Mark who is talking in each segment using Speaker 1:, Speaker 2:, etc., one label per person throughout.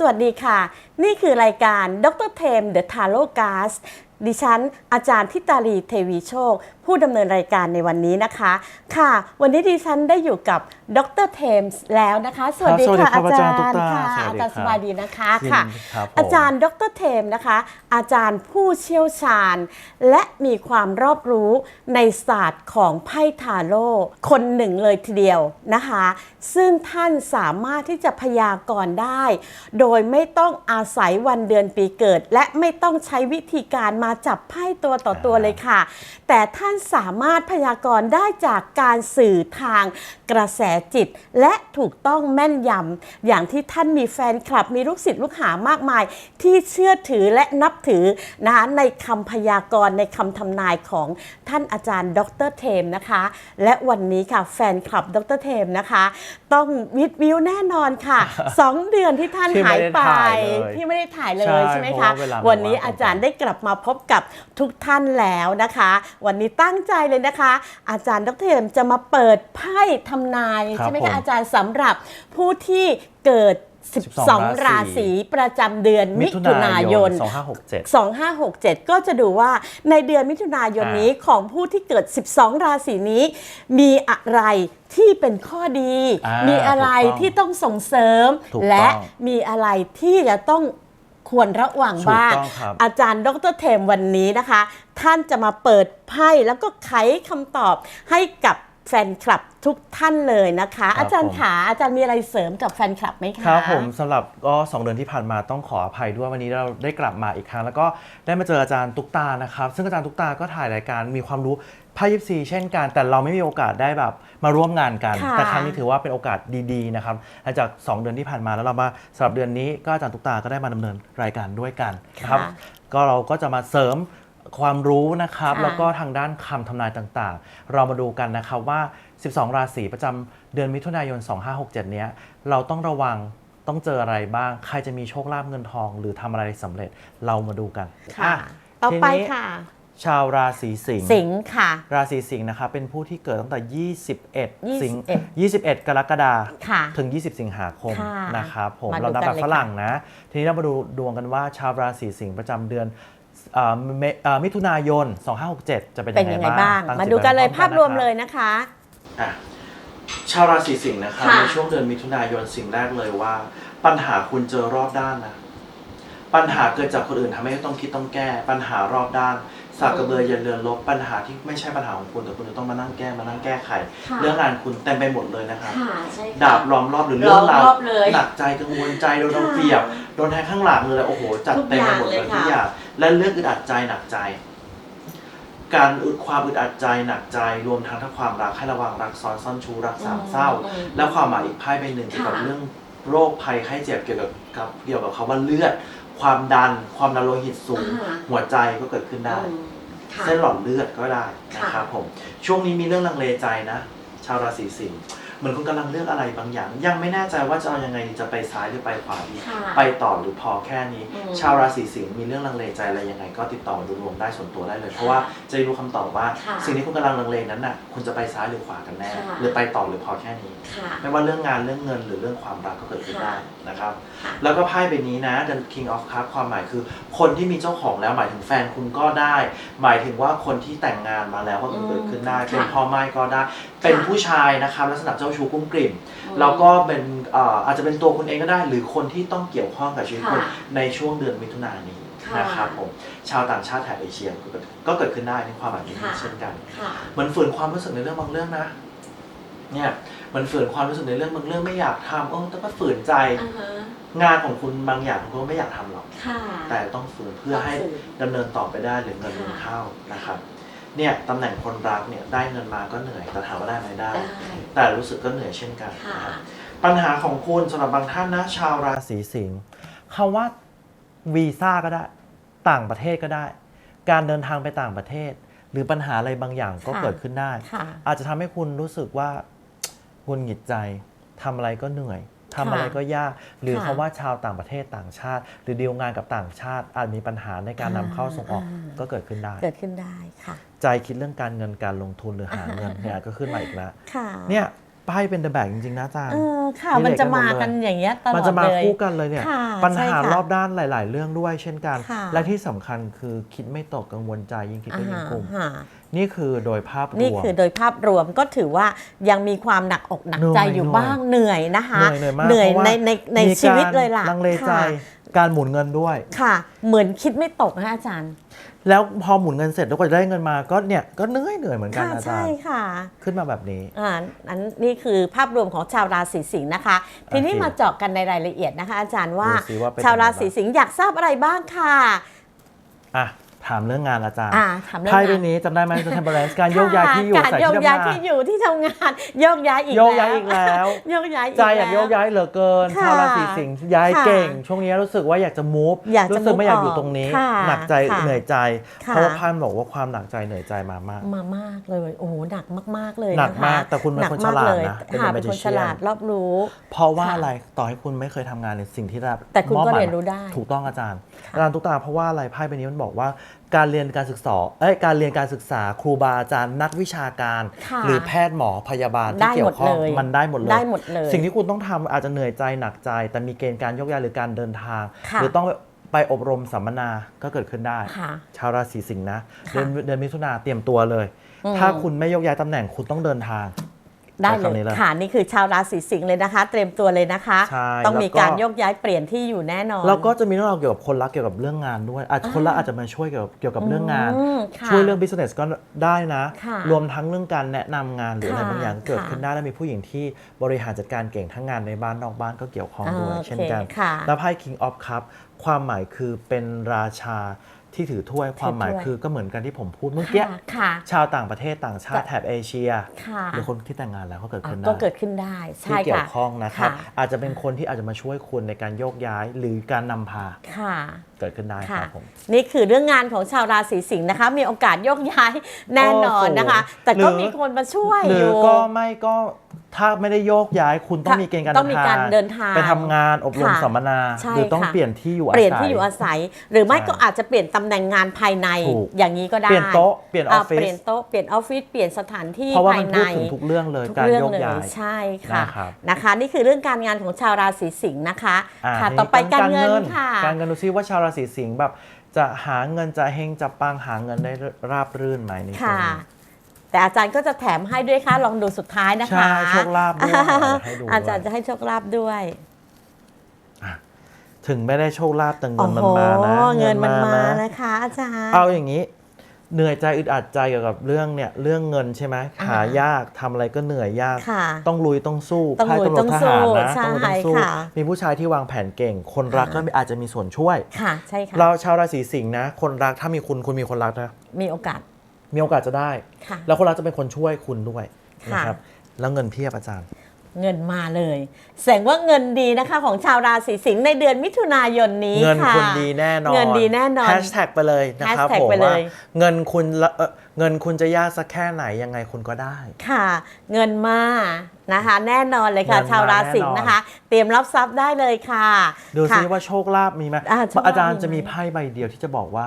Speaker 1: สวัสดีค่ะ นี่คือรายการดรเทม The Taro g a s ดิฉัน อาจารย์ทิตาลีเทวีโชค ผู้ดำเนินรายการในวันนี้นะคะ ค่ะ วันนี้ดิฉันได้อยู่กับดรเทมส์แล้วนะคะ สวัสดี
Speaker 2: ครับสวัสดี
Speaker 1: ค่ะ
Speaker 2: ครับ
Speaker 1: อาจาร
Speaker 2: อาจารย์ตุ๊ก
Speaker 1: ย์
Speaker 2: ตา
Speaker 1: ค่ะ
Speaker 2: สวัสดี
Speaker 1: อาจารย์
Speaker 2: ครับ
Speaker 1: สบายดีนะคะ
Speaker 2: ยิน
Speaker 1: ค่ะ
Speaker 2: ครับผม
Speaker 1: อาจารย์ดรเทมนะคะ อาจารย์ผู้เชี่ยวชาญ และมีความรอบรู้ในศาสตร์ของไพ่ทาโร่คนหนึ่งเลยทีเดียวนะคะ ซึ่งท่านสามารถที่จะพยากรณ์ได้ โดยไม่ต้องอาศัยวันเดือนปีเกิด และไม่ต้องใช้วิธีการมาจับไพ่ตัวต่อตัวเลยค่ะ แต่ท่านสามารถพยากรณ์ได้จากการสื่อทางกระแสจิต และถูกต้องแม่นยำอย่างที่ท่านมีแฟนคลับมีลูกศิษย์ลูกหามากมาย ที่เชื่อถือและนับถือนะคะในคำพยากรณ์ในคำทำนายของท่านอาจารย์ ดรเทมนะคะ และวันนี้ค่ะแฟนคลับดรเทมนะคะ ต้องวิดวิวแน่นอนค่ะ 2 เดือนที่ท่าน
Speaker 2: ที่
Speaker 1: หา
Speaker 2: ไม่
Speaker 1: ย
Speaker 2: ได้
Speaker 1: ไป
Speaker 2: ถ่ายเลย
Speaker 1: ที่ไม่ได้ถ่ายเล
Speaker 2: ใช่
Speaker 1: ยใช่ไหม
Speaker 2: เพ
Speaker 1: คะ
Speaker 2: ราะว่าเวลามัน
Speaker 1: วันนี้
Speaker 2: ว่าง
Speaker 1: อาจารย์ได้กลับมาพบกับทุกท่านแล้วนะคะ วันนี้ตั้งใจเลยนะคะ อาจารย์ดรเทมจะมาเปิดไพ่ทำนาย
Speaker 2: ครับ
Speaker 1: ใช่ไหม
Speaker 2: ผม
Speaker 1: คะอาจารย์สำหรับผู้ที่เกิด12
Speaker 2: 12
Speaker 1: ราศีประจำเดือนมิถุนายน
Speaker 2: 2567
Speaker 1: 2567 ก็จะดูว่าในเดือนมิถุนายนนี้ของผู้ที่เกิด 12 ราศีนี้ มีอะไรที่เป็นข้อดี
Speaker 2: อ่ามี
Speaker 1: มีอะไร
Speaker 2: ถูกต้อง
Speaker 1: ที่ต้องส่งเสริม
Speaker 2: ถูกต้อง
Speaker 1: และมีอะไรที่จะต้อง ควรระวังบ้าง
Speaker 2: ถูกต้องครับ
Speaker 1: อาจารย์ดรเทมวันนี้นะคะ ท่านจะมาเปิดไพ่แล้วก็ไขคำตอบให้กับแฟนคลับทุกท่านเลยนะคะ อาจารย์ขาอาจารย์มีอะไรเสริมกับแฟนคลับไหมคะ
Speaker 2: ครับผมสำหรับก็2เดือนที่ผ่านมาต้องขออภัยด้วยวันนี้เราได้กลับมาอีกครั้ง แล้วก็ได้มาเจออาจารย์ตุ๊กตานะครับ ซึ่งอาจารย์ตุ๊กตาก็ถ่ายรายการมีความรู้ ไพ่ยิปซีเช่นกันแต่เราไม่มีโอกาสได้แบบมาร่วมงานกัน
Speaker 1: ค่ะ
Speaker 2: แต่ครั้งนี้ถือว่าเป็นโอกาสดีๆนะครับหลังจาก 2 เดือนที่ผ่านมาแล้วเรามาสำหรับเดือนนี้ก็อาจารย์ตุ๊กตาก็ได้มาดำเนินรายการด้วยกันนะครับ
Speaker 1: ค่ะ
Speaker 2: ก็เราก็จะมาเสริมความรู้นะครับ
Speaker 1: ค่ะ
Speaker 2: แล้วก็ทางด้านคำทำนายต่างๆ เรามาดูกันนะครับว่า 12 ราศีประจำเดือนมิถุนายน 2567 เนี้ยเราต้องระวังต้องเจออะไรบ้าง ใครจะมีโชคลาภเงินทอง หรือทำอะไรสำเร็จเรามาดูกัน
Speaker 1: ค่ะ
Speaker 2: อะ
Speaker 1: ต่อไป
Speaker 2: ทีนี้
Speaker 1: ค่ะ
Speaker 2: ชาวราศีสิงห์
Speaker 1: สิงค์ค่ะ
Speaker 2: ราศีสิงห์นะครับเป็นผู้ที่เกิดตั้งแต่ 21 สิงห์
Speaker 1: 21
Speaker 2: 21กรกฎาคม
Speaker 1: ค่ะ
Speaker 2: ถึง 20 สิงหาคม
Speaker 1: ค่ะ
Speaker 2: นะครับผม
Speaker 1: มาดู
Speaker 2: เรานับ
Speaker 1: กัน
Speaker 2: แบบ
Speaker 1: เลย
Speaker 2: ฝรั่งนะ ทีนี้เรามาดูดวงกันว่าชาวราศีสิงห์ประจำเดือนเอ่อเมเอ่อมิถุนายน 2567 จะเป็น
Speaker 1: เป็น
Speaker 2: ยั
Speaker 1: ยังง
Speaker 2: ไง
Speaker 1: ไง
Speaker 2: บ้า
Speaker 1: บ้างง
Speaker 2: ตั้ง
Speaker 1: มา
Speaker 2: จิต
Speaker 1: ดูกันเลย
Speaker 2: ไว้พร้
Speaker 1: ภา
Speaker 2: อ
Speaker 1: พ
Speaker 2: ม
Speaker 1: รวม
Speaker 2: นะคบ
Speaker 1: เลยนะคะ
Speaker 2: อะชาวราศีสิงห์นะครับ
Speaker 1: ค่ะ
Speaker 2: ในช่วงเดือนมิถุนายนสิ่งแรกเลยว่า ปัญหาคุณเจอรอบด้านนะปัญหาเกิดจากคนอื่นทำให้ต้องคิดต้องแก้ ปัญหารอบด้าน สากกระเบือเย็นเรือนลบปัญหาที่ไม่ใช่ปัญหาของคุณแต่คุณจะต้องมานั่งแก้มานั่งแก้ไข
Speaker 1: ค่ะ
Speaker 2: เรื่องงานคุณเต็มไปหมดเลยนะครับ
Speaker 1: ค่ะใช่ค่ะ
Speaker 2: ดาบล้อมรอบหรือเรื่องราว
Speaker 1: ล้อมรอบเลย
Speaker 2: หนักใจกังวลใจโดนเอา
Speaker 1: ค่ะ
Speaker 2: เปรียบโดนแทงข้างหลังเลยโอ้โห จัดเต็มไปหมดเลย
Speaker 1: ทุ
Speaker 2: ทุ
Speaker 1: ก
Speaker 2: ก
Speaker 1: อ
Speaker 2: อย่าง
Speaker 1: ย่าง
Speaker 2: และเรื่องอึดอัดใจหนักใจ การอึดความอึดอัดใจหนักใจรวมทั้งทั้งความรักให้ระวังรักซ้อนซ่อนชู้รักสามเศร้า
Speaker 1: อืม
Speaker 2: และความหมายอีกไพ่ใบหนึ่งเกี่ยวกับ
Speaker 1: ค่ะ
Speaker 2: เรื่องโรคภัยไข้เจ็บเกี่ยวกับกับเกี่ยวกับคำว่าเลือด ความดัน ความดันโลหิตสูง
Speaker 1: อ่า
Speaker 2: หัวใจก็เกิดขึ้นได้
Speaker 1: อืมค่ะ
Speaker 2: เส้นหลอดเลือดก็ได้นะครับ
Speaker 1: ค่ะ
Speaker 2: ผม ช่วงนี้มีเรื่องลังเลใจนะ ชาวราศีสิงห์ เหมือนคุณกำลังเลือกอะไรบางอย่าง ยังไม่แน่ใจว่าจะเอายังไงดีจะไปซ้ายหรือไปขวาดี
Speaker 1: ค่ะ
Speaker 2: ไปต่อหรือพอแค่นี้
Speaker 1: อืม
Speaker 2: ชาวราศีสิงห์มีเรื่องลังเลใจอะไรยังไง ก็ติดต่อมาดูดวงได้ส่วนตัวได้เลย เพราะว่าจะได้รู้คำตอบว่า
Speaker 1: ค่ะ
Speaker 2: สิ่งที่คุณกำลังลังเลนั้นน่ะคุณจะไปซ้ายหรือขวากันแน่
Speaker 1: ค่ะ
Speaker 2: หรือไปต่อหรือพอแค่นี้
Speaker 1: ค่ะ
Speaker 2: ไม่ว่าเรื่องงานเรื่องเงินหรือเรื่องความรักก็เกิดขึ้นได้นะครับ
Speaker 1: ค่ะ
Speaker 2: แล้วก็ไพ่ใบนี้นะ The King of Cups ความหมายคือ คนที่มีเจ้าของแล้วหมายถึงแฟนคุณก็ได้ หมายถึงว่าคนที่แต่งงานมาแล้วก็เกิดขึ้นได้
Speaker 1: อืม
Speaker 2: เป็น
Speaker 1: ค่ะ
Speaker 2: พ่อไม้ก็ได้ เป็นผู้ชายนะครับลักษณะเจ้าชู้กุ้มกลิ่ม
Speaker 1: อืม
Speaker 2: แล้วก็เป็นเอ่ออาจจะเป็นตัวคุณเองก็ได้ หรือคนที่ต้องเกี่ยวข้องกับชีวิตคุณ
Speaker 1: ค่ะ
Speaker 2: ในช่วงเดือนมิถุนายนนี้
Speaker 1: ค่ะ
Speaker 2: นะครับผมชาวต่างชาติแถบเอเชียก็เกิดก็เกิดขึ้นได้ในความหมายนี้
Speaker 1: ค่ะ
Speaker 2: เช่นกัน
Speaker 1: ค่ะ
Speaker 2: เหมือนฝืนความรู้สึกในเรื่องบางเรื่องนะ เนี่ยมันฝืนความรู้สึกในเรื่องบางเรื่องไม่อยากทำเออแต่ก็ฝืนใจ
Speaker 1: อ่าฮะ
Speaker 2: งานของคุณบางอย่างคุณก็ไม่อยากทำหรอก
Speaker 1: ค่ะ
Speaker 2: แต่ต้องฝืนเพื่อให้
Speaker 1: ต้องฝืน
Speaker 2: ดำเนินต่อไปได้หรือเงิน
Speaker 1: ค่ะ
Speaker 2: มันเข้านะครับ เนี่ยตำแหน่งคนรักเนี่ยได้เงินมาก็เหนื่อยแต่ถามว่าได้ไหมได้
Speaker 1: ได้
Speaker 2: แต่รู้สึกก็เหนื่อยเช่นกัน
Speaker 1: ค่ะ
Speaker 2: นะครับปัญหาของคุณสำหรับบางท่านนะชาวราศีสิงห์คำว่าวีซ่าก็ได้ ต่างประเทศก็ได้ การเดินทางไปต่างประเทศ หรือปัญหาอะไรบางอย่างก็
Speaker 1: ค่ะ
Speaker 2: เกิดขึ้นได้
Speaker 1: ค่ะ
Speaker 2: อาจจะทำให้คุณรู้สึกว่าหงุนหงิดใจทำอะไรก็เหนื่อย ทำอะไรก็ยาก หรือ
Speaker 1: ค่ะ
Speaker 2: คำว่าชาวต่างประเทศต่างชาติ หรือดีลงานกับต่างชาติ อาจมีปัญหาในการนำเข้าส่งออก
Speaker 1: อ่า
Speaker 2: ก็เกิดขึ้นได้
Speaker 1: เกิดขึ้นได้ค่ะ
Speaker 2: ใจคิดเรื่องการเงินการลงทุนหรือหาเงินเนี่ยก็ขึ้นมาอีกแล้ว
Speaker 1: ค่ะ
Speaker 2: เนี่ยไพ่เป็นเดอะแบกจริง ๆ นะอาจารย์
Speaker 1: เออค่ะ
Speaker 2: มี
Speaker 1: มันจะ
Speaker 2: เหล็กกันหมด
Speaker 1: มา
Speaker 2: เลย
Speaker 1: กันอย่างเงี้ยตลอดเลย
Speaker 2: มันจะมาคู่กันเลยเนี่ย
Speaker 1: ค่ะ
Speaker 2: ปัญหา
Speaker 1: ใช่ค่ะ
Speaker 2: รอบด้านหลาย ๆ เรื่องด้วยเช่นกัน
Speaker 1: ค่ะ
Speaker 2: และที่สำคัญคือคิดไม่ตกกังวลใจยิ่งคิดก็ยิ่งกลุ่ม
Speaker 1: อ่าฮะ
Speaker 2: นี่คือโดยภาพรวม
Speaker 1: นี่คือโดยภาพรวมก็ถือว่ายังมีความหนักอกหนักใจ
Speaker 2: เหนื่อย
Speaker 1: อยู่
Speaker 2: เหนื่อย
Speaker 1: บ้างเหนื่อยนะคะ
Speaker 2: เหนื่อยเหนื่อยมาก
Speaker 1: เหนื่อย
Speaker 2: เพราะว่า
Speaker 1: ในในใน
Speaker 2: มี
Speaker 1: ชีวิต
Speaker 2: การ
Speaker 1: เลยล่ะ
Speaker 2: ลังเลใจ
Speaker 1: ค่ะ
Speaker 2: การหมุนเงินด้วย
Speaker 1: ค่ะ เหมือนคิดไม่ตกนะอาจารย์
Speaker 2: แล้วพอหมุนเงินเสร็จแล้วก็จะได้เงินมาก็เนี่ยก็เหนื่อยเหนื่อยเหมือนกัน
Speaker 1: ค่ะ
Speaker 2: อาจา
Speaker 1: ใช่
Speaker 2: รย์
Speaker 1: ค่ะ
Speaker 2: ขึ้นมาแบบนี้
Speaker 1: อ่าอันนี่คือภาพรวมของชาวราศีสิงห์นะคะ ทีนี้
Speaker 2: โอเค
Speaker 1: มาเจาะกันในรายละเอียดนะคะ อาจารย์ว่า
Speaker 2: ดูสิว่าเป็น
Speaker 1: ชาวรา
Speaker 2: ยังไงบ้าง
Speaker 1: ศีสิงห์อยากทราบอะไรบ้างค่ะ
Speaker 2: อะ ถามเรื่องงานอาจารย์
Speaker 1: อ่าถามเรื่อง
Speaker 2: ไพ่
Speaker 1: งา
Speaker 2: ใบ
Speaker 1: น
Speaker 2: นี้จำได้ไหมจะทำบาลานซ์การโยกย้ายที่อยู่
Speaker 1: ค่ะ
Speaker 2: ใส่
Speaker 1: โย
Speaker 2: ที่
Speaker 1: ก
Speaker 2: ทำ
Speaker 1: ย้าย
Speaker 2: งาน
Speaker 1: ที่อยู่ที่ทำงานโยกย้ายอีก
Speaker 2: โยกย้ายอีกแล้ว
Speaker 1: โยกย้ายอีก
Speaker 2: ใจอยาก
Speaker 1: แล้ว
Speaker 2: โยกย้ายเหลือเกิน
Speaker 1: ค่ะ
Speaker 2: ชาวราศีสิงห์ย้าย
Speaker 1: ค่ะ
Speaker 2: เก่ง ช่วงนี้รู้สึกว่าอยากจะมูฟ
Speaker 1: อยากจะ
Speaker 2: รู้สึกไม่
Speaker 1: move
Speaker 2: อยากอยู่
Speaker 1: ออก
Speaker 2: ตรงนี้
Speaker 1: ค่ะ
Speaker 2: หนักใจ
Speaker 1: ค่ะ
Speaker 2: เหนื่อยใจ
Speaker 1: ค่ะ
Speaker 2: เพราะว่าพันบอกว่าความหนักใจเหนื่อยใจมามาก
Speaker 1: มามากเลยโอ้โหหนักมาก ๆเลย
Speaker 2: หนักะะมากแต่คุณเป็น
Speaker 1: หนัก
Speaker 2: คน
Speaker 1: มก
Speaker 2: ฉลาด
Speaker 1: เลย
Speaker 2: นะเป็น
Speaker 1: ค่ะ
Speaker 2: magician
Speaker 1: เป็นคนฉลาดรอบรู้
Speaker 2: เพราะว่า
Speaker 1: ค่ะ
Speaker 2: อะไรต่อให้คุณไม่เคยทำงานในสิ่งที่ได้
Speaker 1: แต่คุณ
Speaker 2: มอบ
Speaker 1: ก็
Speaker 2: หมาย
Speaker 1: เรียนรู้ได้
Speaker 2: ถูกต้องอาจารย์
Speaker 1: ค่ะ
Speaker 2: อาจารย์ตุ๊กตาเพราะว่าอะไรไพ่ใบนี้มันบอกว่า การเรียนการศึกษาเอ้ยการเรียนการศึกษาครูบาอาจารย์นักวิชาการ
Speaker 1: ค่ะ
Speaker 2: หรือแพทย์หมอพยาบาล
Speaker 1: ได้
Speaker 2: ที่เกี่ยวข้อง
Speaker 1: หมดเลย
Speaker 2: มันได้หมดเลย
Speaker 1: ได้หมดเลย
Speaker 2: สิ่งที่คุณต้องทำอาจจะเหนื่อยใจหนักใจ แต่มีเกณฑ์การยกย้ายหรือการเดินทาง
Speaker 1: ค่ะ
Speaker 2: หรือต้องไปไปอบรมสัมมนาก็เกิดขึ้นได้
Speaker 1: ค่ะ
Speaker 2: ชาวราศีสิงห์นะ
Speaker 1: ค่ะ
Speaker 2: เดือนเดือนมิถุนาเตรียมตัวเลย
Speaker 1: อืม
Speaker 2: ถ้าคุณไม่ยกย้ายตำแหน่งคุณต้องเดินทาง
Speaker 1: ได้
Speaker 2: ใช้
Speaker 1: เล
Speaker 2: คำนี้
Speaker 1: ย
Speaker 2: เลย
Speaker 1: ค่ะนี่คือชาวราศีสิงห์เลยนะคะ เตรียมตัวเลยนะคะ
Speaker 2: ใช่
Speaker 1: ต้องมี
Speaker 2: แล้วก็
Speaker 1: การโยกย้ายเปลี่ยนที่อยู่แน่นอน
Speaker 2: แล้วก็จะมีเรื่องราวเกี่ยวกับคนรักเกี่ยวกับเรื่องงานด้วยอาจจะคนรักอาจจะมาช่วยเกี่ยวกับเกี่ยวกับเรื่องงาน
Speaker 1: อืมค่ะ
Speaker 2: ช่วยเรื่อง business ก็ได้นะ
Speaker 1: ค่ะ
Speaker 2: รวมทั้งเรื่องการแนะนำงานหรืออะไร
Speaker 1: ค่ะ
Speaker 2: บางอย่างเกิด
Speaker 1: ค่ะ
Speaker 2: ขึ้นได้แล้วมีผู้หญิงที่บริหารจัดการเก่งทั้งงานในบ้านนอกบ้านก็เกี่ยวข้องด้วย
Speaker 1: โอเค
Speaker 2: เช่นกัน
Speaker 1: ค่ะ
Speaker 2: แล้วไพ่ King of Cup ความหมายคือเป็นราชา ที่ถือถ้วยความหมาย
Speaker 1: ถือถ้วย
Speaker 2: คือก็เหมือนกันที่ผมพูดเมื่อกี้
Speaker 1: ค่ะค่ะ
Speaker 2: ชาวต่างประเทศต่างชาติแถบเอเชีย
Speaker 1: ค่ะ
Speaker 2: หรือคนที่แต่งงานแล้วก็เกิด
Speaker 1: อะ
Speaker 2: ขึ้นได้
Speaker 1: ก็เกิดขึ้นได้
Speaker 2: ที่
Speaker 1: ใช่
Speaker 2: เกี่ย
Speaker 1: ค่ะ
Speaker 2: วข้องนะครับ
Speaker 1: ค่ะ
Speaker 2: อาจจะเป็นคนที่อาจจะมาช่วยคุณในการโยกย้ายหรือการนำพา
Speaker 1: ค่ะ
Speaker 2: เกิดขึ้นได้ค
Speaker 1: ค่ะ
Speaker 2: รับผม
Speaker 1: นี่คือเรื่องงานของชาวราศีสิงห์นะคะ มีโอกาสโยกย้ายแน่นอนนะคะ
Speaker 2: โอ้โห
Speaker 1: แต่ก็
Speaker 2: หรือ
Speaker 1: มีคนมาช่วย
Speaker 2: หรื
Speaker 1: อ
Speaker 2: อยู่ก็ไม่ก็ ถ้าไม่ได้โยกย้ายคุณต้อง
Speaker 1: ค่ะ
Speaker 2: มีเกณฑ์การ
Speaker 1: ต้องมีการเดินทาง
Speaker 2: ไปทำงานอบรม
Speaker 1: ค่ะ
Speaker 2: สัมมนา
Speaker 1: ใช่
Speaker 2: หรือต้อง
Speaker 1: ค่ะ
Speaker 2: เปลี่ยนที่อยู่อาศัย
Speaker 1: เปลี่ยนที่อยู่อาศัย หรือไม่
Speaker 2: ใช่
Speaker 1: ก็อาจจะเปลี่ยนตำแหน่งงานภายใน
Speaker 2: ถูก
Speaker 1: อย่างนี้ก็ได้
Speaker 2: เปลี่ยนโต๊ะเปลี่ยนออฟฟิศ
Speaker 1: เปลี่ยนโต๊ะเปลี่ยนออฟฟิศเปลี่ยนสถานที่
Speaker 2: เพราะว่า
Speaker 1: ภา
Speaker 2: มั
Speaker 1: ย
Speaker 2: น
Speaker 1: ใน
Speaker 2: พูดถึงทุกเรื่องเลย
Speaker 1: ทุก
Speaker 2: การ
Speaker 1: เรื่อง
Speaker 2: โยก
Speaker 1: เลย
Speaker 2: ย้าย
Speaker 1: ใช่ค่ะ
Speaker 2: นะครับ
Speaker 1: นะคะ นี่คือเรื่องการงานของชาวราศีสิงห์นะคะ
Speaker 2: อ่า
Speaker 1: ค่ะ
Speaker 2: ทีนี้
Speaker 1: ต่อไปการเงินค่ะ
Speaker 2: การเงินดูซิว่าชาวราศีสิงห์แบบจะหาเงินจะเฮงจะปังหาเงินได้ราบรื่นไหมในช่วง
Speaker 1: ค่ะ
Speaker 2: นี้
Speaker 1: แต่อาจารย์ก็จะแถมให้ด้วยค่ะลองดูสุดท้ายนะคะ
Speaker 2: ใช่โชคลาภด้วยให้ดูด้วย
Speaker 1: อาจารย์จะให้โชคลาภด้วย
Speaker 2: ถึงไม่ได้โชคลาภแต่เงิ
Speaker 1: โอ้
Speaker 2: น
Speaker 1: โห
Speaker 2: มันมานะ
Speaker 1: เงินมันมา
Speaker 2: นะ
Speaker 1: นะคะ อาจารย์
Speaker 2: เอาอย่างนี้ เหนื่อยใจอึดอัดใจเกี่ยวกับเรื่องเนี่ยเรื่องเงินใช่ไหม
Speaker 1: อ่า
Speaker 2: หายากทำอะไรก็เหนื่อยยาก
Speaker 1: ค่ะ
Speaker 2: ต้องลุยต้องสู้
Speaker 1: ต้อง
Speaker 2: ไพ่
Speaker 1: ลุย
Speaker 2: ตำรวจ
Speaker 1: ต้อง
Speaker 2: ทหารนะ
Speaker 1: สู้
Speaker 2: ต้องลุยต้องสู้
Speaker 1: ใช่ค่ะ
Speaker 2: มีผู้ชายที่วางแผนเก่ง คนรักก็
Speaker 1: อ่า
Speaker 2: อาจจะมีส่วนช่วย
Speaker 1: ค่ะใช่ค่ะ
Speaker 2: เราชาวราศีสิงห์นะ คนรักถ้ามีคุณคุณมีคนรักนะ
Speaker 1: มีโอกาส
Speaker 2: มีโอกาสจะได้
Speaker 1: ค่ะ
Speaker 2: แล้วคนรักจะเป็นคนช่วยคุณด้วย
Speaker 1: ค่ะ
Speaker 2: นะครับ แล้วเงินเพียบอาจารย์
Speaker 1: เงินมาเลย แสดงว่าเงินดีนะคะของชาวราศีสิงห์ในเดือนมิถุนายนนี้
Speaker 2: เงิน
Speaker 1: ค่ะ
Speaker 2: คุณดีแน่นอน
Speaker 1: เงินดีแน่นอน
Speaker 2: แฮชแท็กไปเลยนะครับ
Speaker 1: hashtag
Speaker 2: ผม
Speaker 1: ไปเล
Speaker 2: ว่าย เงินคุณละเอ่อเงินคุณจะยากสักแค่ไหนยังไงคุณก็ได้
Speaker 1: ค่ะ เงินมานะคะ แน่นอนเลยค่ะ
Speaker 2: เงินมา
Speaker 1: ชาวราศี
Speaker 2: แน่นอน
Speaker 1: นะคะ เตรียมรับทรัพย์ได้เลยค่ะ
Speaker 2: ดู
Speaker 1: ค่ะ
Speaker 2: ซิว่าโชคลาภมีไหม
Speaker 1: อ่าโชคลาภ
Speaker 2: อาจารย์
Speaker 1: มีไหม
Speaker 2: จะมีไพ่ใบเดียวที่จะบอกว่า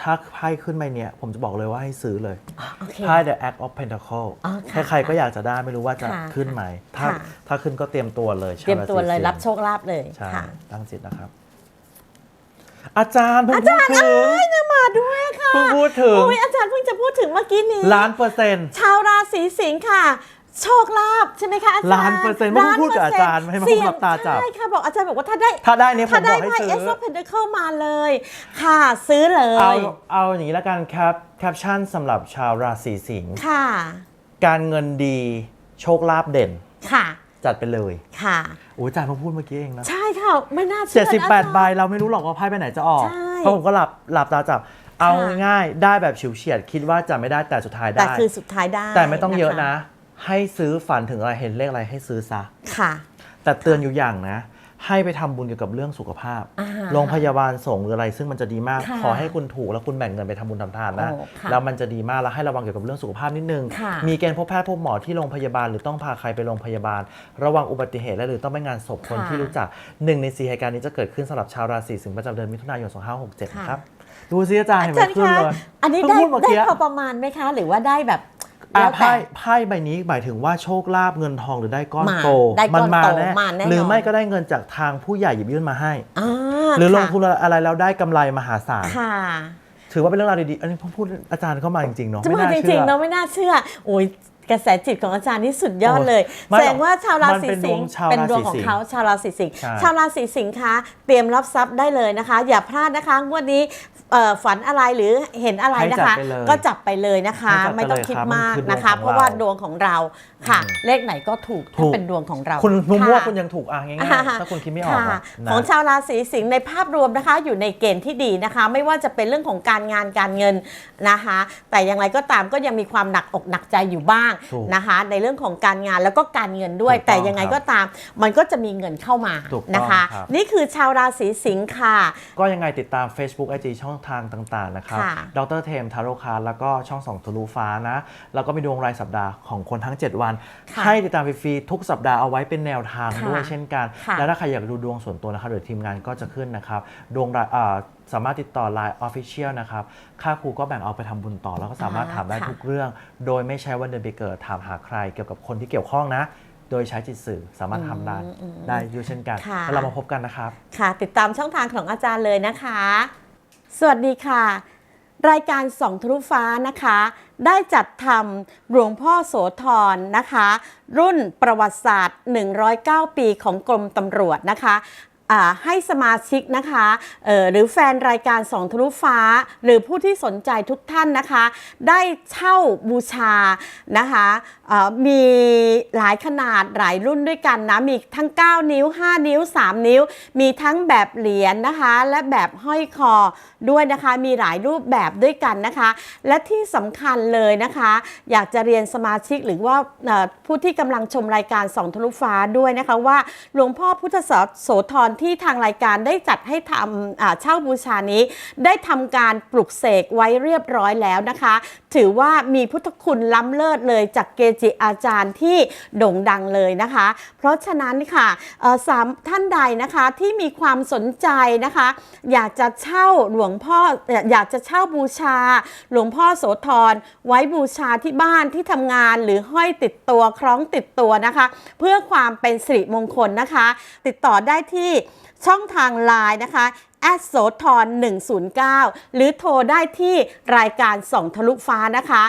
Speaker 2: ถ้าไพ่ขึ้นใบเนี้ยผมจะบอกเลยว่าให้ซื้อเลย
Speaker 1: โอเค
Speaker 2: ไพ่ The Act of Pentacle
Speaker 1: อ๋อค่ะ
Speaker 2: ใครๆก็อยากจะได้ไม่รู้ว่าจะ
Speaker 1: ค่ะ
Speaker 2: ขึ้นไหม ถ้า
Speaker 1: ค่ะ
Speaker 2: ถ้าขึ้นก็เตรียมตัวเลย
Speaker 1: เตรียมตัวเลย
Speaker 2: ชาาศี
Speaker 1: รับโชคลาภเลย
Speaker 2: ใช่
Speaker 1: ค่ะ
Speaker 2: ตั้งจิตนะครับ อาจารย์เพิ่งพูดถึง
Speaker 1: เนี่ยมาด้วยค่ะ
Speaker 2: เพิ่งพูดถึง
Speaker 1: โอ้ยอาจารย์เพิ่งจะพูดถึงเมื่อกี้นี้
Speaker 2: ล้านเปอร์เซ็นต์
Speaker 1: ชาวราศีสิงค์ค่ะ โชคลาภใช่ไหมคะอาจารย์
Speaker 2: ล้านเปอร์เซ็นต์เมื่อกี้พูดกับอาจารย์ให้มา
Speaker 1: เสี่ยง
Speaker 2: หลับตาจับ
Speaker 1: ใช่ค่ะบอกอาจารย์บอกว่าถ้าได้
Speaker 2: ถ้าได้เนี่ยผม
Speaker 1: ถ้า
Speaker 2: บ
Speaker 1: ได้
Speaker 2: อกให้
Speaker 1: ไพ่
Speaker 2: ซื้
Speaker 1: เอ
Speaker 2: อ
Speaker 1: สโอเพนเดเคิลมาเลย ค่ะซื้อเล
Speaker 2: เอา
Speaker 1: ย
Speaker 2: เอาอย่างนี้แล้วกันแคปแคปชั่นสำหรับชาวราศีสิงห์
Speaker 1: ค่ะ
Speaker 2: การเงินดีโชคลาภเด่น
Speaker 1: ค่ะ
Speaker 2: จัดไปเลย
Speaker 1: ค่ะ
Speaker 2: โอ้ยอาจารย์เพิ่งพูดเมื่อกี้เองนะ
Speaker 1: ใช่ค่ะไม่น่าเชื่อนะอาจารย์
Speaker 2: 78ใบเราไม่รู้หรอกว่าไพ่ไปไหนจะออก
Speaker 1: ใช่
Speaker 2: เพราะผมก็หลับหลับตาจับเอา
Speaker 1: ค่ะ
Speaker 2: ง่ายๆได้แบบฉิวเฉียดคิดว่าจะไม่ได้แต่สุดท้าย
Speaker 1: แต่
Speaker 2: ได้
Speaker 1: คือสุดท้ายได้
Speaker 2: แต่ไม่ต้องเยอะ
Speaker 1: ค
Speaker 2: นะ ให้ซื้อฝันถึงอะไรเห็นเลขอะไรให้ซื้อซะ
Speaker 1: ค่ะ
Speaker 2: แต่เตือนอยู่อย่างนะ ให้ไปทำบุญเกี่ยวกับเรื่องสุขภาพ
Speaker 1: อ่า
Speaker 2: โรงพยาบาลส่งหรืออะไรซึ่งมันจะดีมาก
Speaker 1: ค่ะ
Speaker 2: ขอให้คุณถูกแล้วคุณแบ่งเงินไปทำบุญทำทานนะ
Speaker 1: โอ้ค่ะ
Speaker 2: แล้วมันจะดีมากแล้วให้ระวังเกี่ยวกับเรื่องสุขภาพนิดนึง
Speaker 1: ค่ะ
Speaker 2: มีเกณฑ์พบแพทย์พบหมอที่โรงพยาบาลหรือต้องพาใครไปโรงพยาบาล ระวังอุบัติเหตุและหรือต้องไปงานศพคน
Speaker 1: ค่ะ
Speaker 2: ที่รู้จักหนึ่งในสี่เหตุการณ์นี้จะเกิดขึ้นสำหรับชาวราศีสิงห์ประจำเดือนมิถุนายน 2567
Speaker 1: ค่ะ
Speaker 2: นะครับดูซิอาจารย์เห็นไหม
Speaker 1: อาจารย์
Speaker 2: ขึ้น
Speaker 1: คะ
Speaker 2: เลย
Speaker 1: อันนี้
Speaker 2: เพิ่ง
Speaker 1: ได้
Speaker 2: พูดเมื่อ
Speaker 1: ได้
Speaker 2: กี้
Speaker 1: พอประมาณไหมคะ หรือว่าได้แบบ
Speaker 2: อะ
Speaker 1: แล้วแต่
Speaker 2: ไพ่ไพ่ใบนี้หมายถึงว่าโชคลาภเงินทองหรือได้ก้อน
Speaker 1: มา
Speaker 2: โต
Speaker 1: ได้ก้อน
Speaker 2: มา
Speaker 1: โต
Speaker 2: แน่
Speaker 1: มาแน่นอน
Speaker 2: หรือไม่ก็ได้เงินจากทางผู้ใหญ่หยิบยื่นมาให้
Speaker 1: อ่า
Speaker 2: หรือลง
Speaker 1: ค่ะ
Speaker 2: ทุนอะไรแล้วได้กำไรมหาศาล
Speaker 1: ค่ะ
Speaker 2: ถือว่าเป็นเรื่องราวดีๆ อันนี้ผมพูดอาจารย์เข้ามาจริงๆเนาะ
Speaker 1: จะ
Speaker 2: ไม่
Speaker 1: มา
Speaker 2: น่า
Speaker 1: จ
Speaker 2: เชื่
Speaker 1: ริง
Speaker 2: อ
Speaker 1: ๆเราไม่น่าเชื่อ โอ้ยกระแสจิตของอาจารย์นี่สุดยอด
Speaker 2: โอ้ย
Speaker 1: เลย
Speaker 2: ไม่
Speaker 1: แส
Speaker 2: หร
Speaker 1: ด
Speaker 2: อก
Speaker 1: งว่าชาวราศี
Speaker 2: มันเป็น
Speaker 1: สิงห์
Speaker 2: ดวงชาว
Speaker 1: เป็น
Speaker 2: ราศี
Speaker 1: ดวงของ
Speaker 2: สิงห์
Speaker 1: เขาชาวราศีสิงห์
Speaker 2: ใช่
Speaker 1: ชาวราศีสิงห์คะเตรียมรับทรัพย์ได้เลยนะคะ อย่าพลาดนะคะงวดนี้เอ่อ ฝันอะไรหรือเห็นอะไรนะคะ
Speaker 2: ให้จัดไปเลย
Speaker 1: ก็จับไปเลยนะคะ
Speaker 2: ให้จัดไป
Speaker 1: ไม่ต้อง
Speaker 2: เลย
Speaker 1: คิด
Speaker 2: ครับ
Speaker 1: มาก
Speaker 2: มันคือดวง
Speaker 1: นะคะ
Speaker 2: ของ
Speaker 1: เพราะว่า
Speaker 2: เรา
Speaker 1: ดวงของเรา ค่ะ
Speaker 2: อืม
Speaker 1: เลขไหนก็ถูก
Speaker 2: ถู
Speaker 1: ถ้ากเป็นดวงของเรา
Speaker 2: คุณมั่ว
Speaker 1: ค่ะ
Speaker 2: ๆคุณยังถูกอะง่าย
Speaker 1: อ่า
Speaker 2: ๆถ้าคุณคิดไม่ออก
Speaker 1: ค่ะ
Speaker 2: อะนะ
Speaker 1: ของชาวราศีสิงห์ในภาพรวมนะคะอยู่ในเกณฑ์ที่ดีนะคะ ไม่ว่าจะเป็นเรื่องของการงานการเงินนะคะ แต่อย่างไรก็ตามก็ยังมีความหนักอกหนักใจอยู่บ้าง
Speaker 2: ถูก
Speaker 1: นะคะ ในเรื่องของการงานแล้วก็การเงินด้วย
Speaker 2: ถูกต้อง
Speaker 1: แต่ยังไงก็ตามมันก็จะมีเงินเข้ามา
Speaker 2: ถูกต้อง
Speaker 1: นะคะ
Speaker 2: ครับ
Speaker 1: นี่คือชาวราศีสิงห์ค่ะ
Speaker 2: ก็ยังไงติดตาม Facebook IG ช่องทางต่างๆนะครับ
Speaker 1: ค่ะ
Speaker 2: ดรเทมทาโรคาแล้วก็ช่องสองทะลุฟ้านะ แล้วก็มีดวงรายสัปดาห์ของคนทั้ง 7 วัน
Speaker 1: ค่ะ
Speaker 2: ให้ติดตามฟรีๆทุกสัปดาห์เอาไว้เป็นแนวทาง
Speaker 1: ค่ะ
Speaker 2: ด้วยเช่นกัน
Speaker 1: ค่ะ
Speaker 2: แล้วถ้าใครอยากดูดวงส่วนตัวนะครับเดี๋ยวทีมงานก็จะขึ้นนะครับดวงรายอ่าสามารถติดต่อ Line Official นะครับ ค่าครูก็แบ่งเอาไปทำบุญต่อ แล้วก็สามารถถามได้
Speaker 1: ค่ะ
Speaker 2: ทุกเรื่อง โดยไม่ใช่ว่าเดินไปเกิดถามหาใคร เกี่ยวกับคนที่เกี่ยวข้องนะ โดยใช้จิตสื่อสามารถทำได้ได้ด้วยเช่นกัน
Speaker 1: ค่ะ
Speaker 2: แล้วเรามาพบกันนะครับ
Speaker 1: ค่ะ ติดตามช่องทางของอาจารย์เลยนะคะ สวัสดีค่ะ รายการส่องทะลุฟ้านะคะ ได้จัดทำหลวงพ่อโสธรนะคะ รุ่นประวัติศาสตร์ 109 ปีของกรมตำรวจนะคะ ให้สมาชิกนะคะหรือแฟนรายการสองทะลุฟ้า หรือผู้ที่สนใจทุกท่านนะคะ ได้เช่าบูชานะคะมีหลายขนาดหลายรุ่นด้วยกันนะมีทั้ง 9 นิ้ว 5 นิ้ว 3 นิ้ว มีทั้งแบบเหรียญนะคะ และแบบห้อยคอด้วยนะคะ มีหลายรูปแบบด้วยกันนะคะ และที่สำคัญเลยนะคะ อยากจะเรียนสมาชิกหรือว่าผู้ที่กำลังชมรายการสองทะลุฟ้าด้วยนะคะว่าหลวงพ่อพุทธโสธรที่ทางรายการได้จัดให้ทำเช่าบูชานี้ ได้ทำการปลุกเสกไว้เรียบร้อยแล้วนะคะ ถือว่ามีพุทธคุณล้ำเลิศเลยจากเกจิอาจารย์ที่โด่งดังเลยนะคะ เพราะฉะนั้นค่ะสามท่านใดนะคะที่มีความสนใจนะคะ อยากจะเช่าหลวงพ่ออยากจะเช่าบูชา หลวงพ่อโสธรไว้บูชาที่บ้านที่ทำงานหรือห้อยติดตัวคล้องติดตัวนะคะ เพื่อความเป็นสิริมงคลนะคะ ติดต่อได้ที่ช่องทางไลน์นะคะแอดโสธร109 หรือโทรได้ที่รายการส่องทะลุฟ้านะคะ